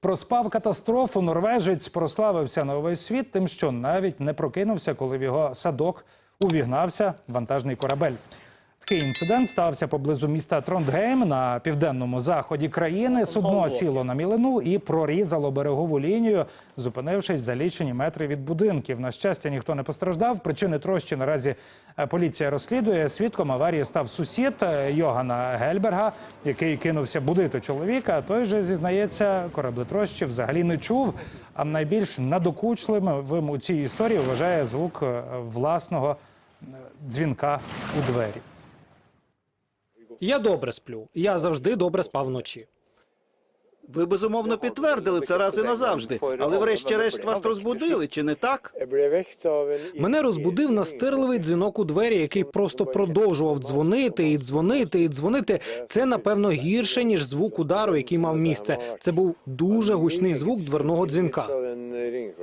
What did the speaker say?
Проспав катастрофу. Норвежець прославився на увесь світ, тим, що навіть не прокинувся, коли в його садок увігнався вантажний корабель. Такий інцидент стався поблизу міста Трондгейм на південному заході країни. Судно сіло на мілину і прорізало берегову лінію, зупинившись за лічені метри від будинків. На щастя, ніхто не постраждав. Причини трощі наразі е, поліція розслідує. Свідком аварії став сусід е, Йогана Гельберга, який кинувся будити чоловіка. Той же зізнається, кораблетрощі взагалі не чув. А найбільш надокучливим у цій історії вважає звук е, власного дзвінка у двері. Я добре сплю. Я завжди добре спав вночі. Ви безумовно підтвердили це раз і назавжди, але врешті-решт вас розбудили, чи не так? Мене розбудив настирливий дзвінок у двері, який просто продовжував дзвонити і дзвонити і дзвонити. Це напевно гірше ніж звук удару, який мав місце. Це був дуже гучний звук дверного дзвінка.